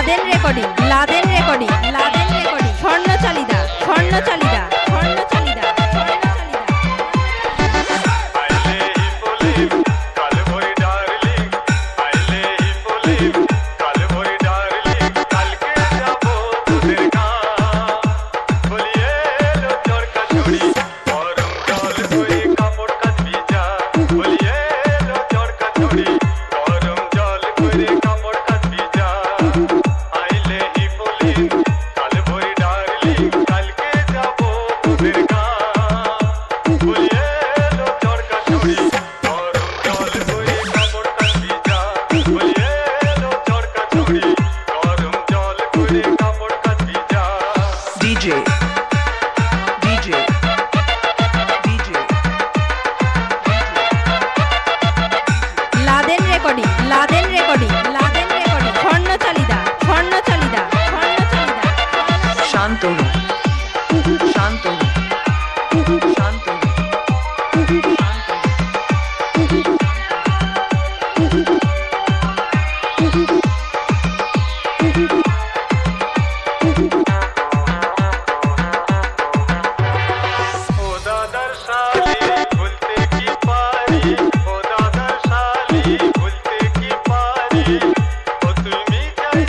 Laden recording Laden recording Laden recording. স্বর্ণচালিদা স্বর্ণচালিদা। Recording Laden recording Laden recording স্বর্ণচালিদা স্বর্ণচালিদা স্বর্ণচালিদা Shantanu Shantanu Shantanu Shantanu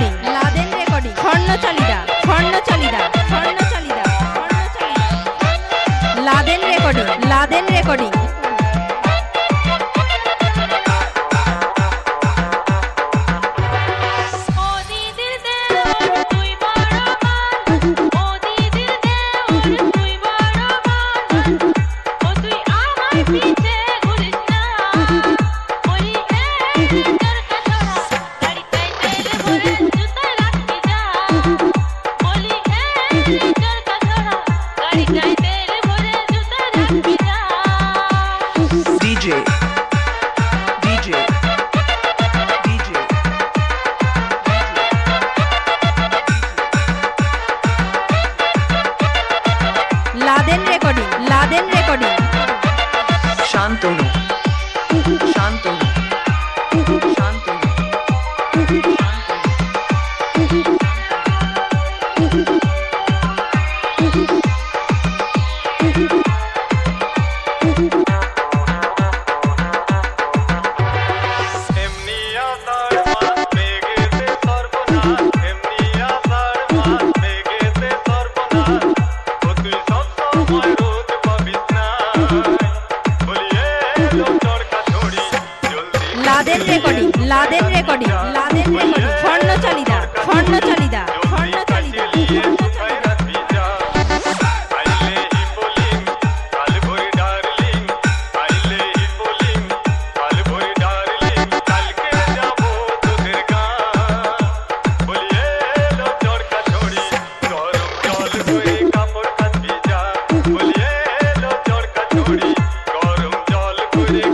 recording Laden recording স্বর্ণচালিদা স্বর্ণচালিদা স্বর্ণচালিদা স্বর্ণচালিদা Laden recording Laden recording recording Laden recording Shantanu recording লাদের recording স্বর্ণচালিদা স্বর্ণচালিদা স্বর্ণচালিদা Thank you.